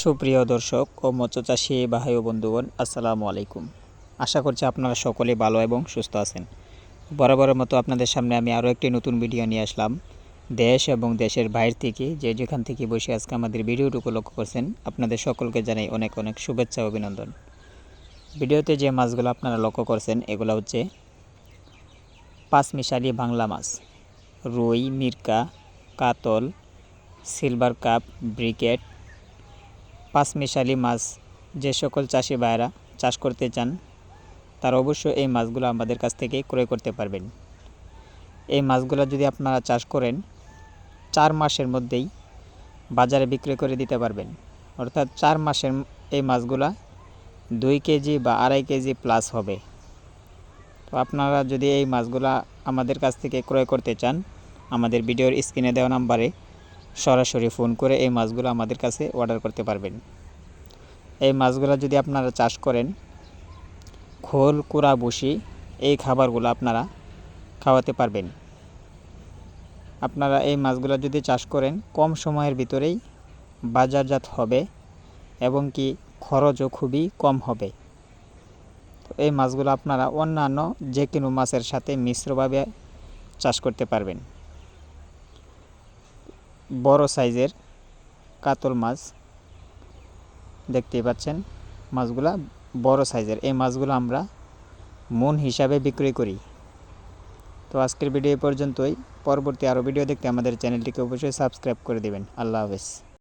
সুপ্রিয় দর্শক ও মৎস্যচাষী ও বন্ধুগণ, আসসালামু আলাইকুম। আশা করছি আপনারা সকলে ভালো এবং সুস্থ আছেন। বরাবরের মতো আপনাদের সামনে আমি আরও একটি নতুন ভিডিও নিয়ে আসলাম। দেশ এবং দেশের বাইরে থেকে যে যেখান থেকে বসে আজকে আমাদের ভিডিওটুকু লক্ষ্য করছেন, আপনাদের সকলকে জানাই অনেক অনেক শুভেচ্ছা অভিনন্দন। ভিডিওতে যে মাছগুলো আপনারা লক্ষ্য করছেন, এগুলো হচ্ছে পাঁচ মিশালি বাংলা মাছ। রুই, মিরকা, কাতল, সিলভার কাপ, ব্রিকেট পাঁচমিশালি মাছ যে সকল চাষি ভাইরা চাষ করতে চান, তারা অবশ্যই এই মাছগুলো আমাদের কাছ থেকে ক্রয় করতে পারবেন। এই মাছগুলো যদি আপনারা চাষ করেন, চার মাসের মধ্যেই বাজারে বিক্রি করে দিতে পারবেন। অর্থাৎ চার মাসের এই মাছগুলা দুই কেজি বা আড়াই কেজি প্লাস হবে। তো আপনারা যদি এই মাছগুলা আমাদের কাছ থেকে ক্রয় করতে চান, আমাদের ভিডিওর স্ক্রিনে দেওয়া নাম্বারে সরাসরি ফোন করে এই মাছগুলো আমাদের কাছে অর্ডার করতে পারবেন। এই মাছগুলো যদি আপনারা চাষ করেন, খোল, কুড়া, বসি, এই খাবারগুলো আপনারা খাওয়াতে পারবেন। আপনারা এই মাছগুলো যদি চাষ করেন, কম সময়ের ভিতরেই বাজারজাত হবে এবং কি খরচও খুবই কম হবে। তো এই মাছগুলো আপনারা অন্যান্য যে কোনো মাছের সাথে মিশ্রভাবে চাষ করতে পারবেন। বড় সাইজের কাতল মাছ দেখতেই পাচ্ছেন। মাছগুলা বড় সাইজের। এই মাছগুলো আমরা মন হিসাবে বিক্রি করি। তো আজকের ভিডিও পর্যন্তই। পরবর্তী আরও ভিডিও দেখতে আমাদের চ্যানেলটিকে অবশ্যই সাবস্ক্রাইব করে দেবেন। আল্লাহ হাফেজ।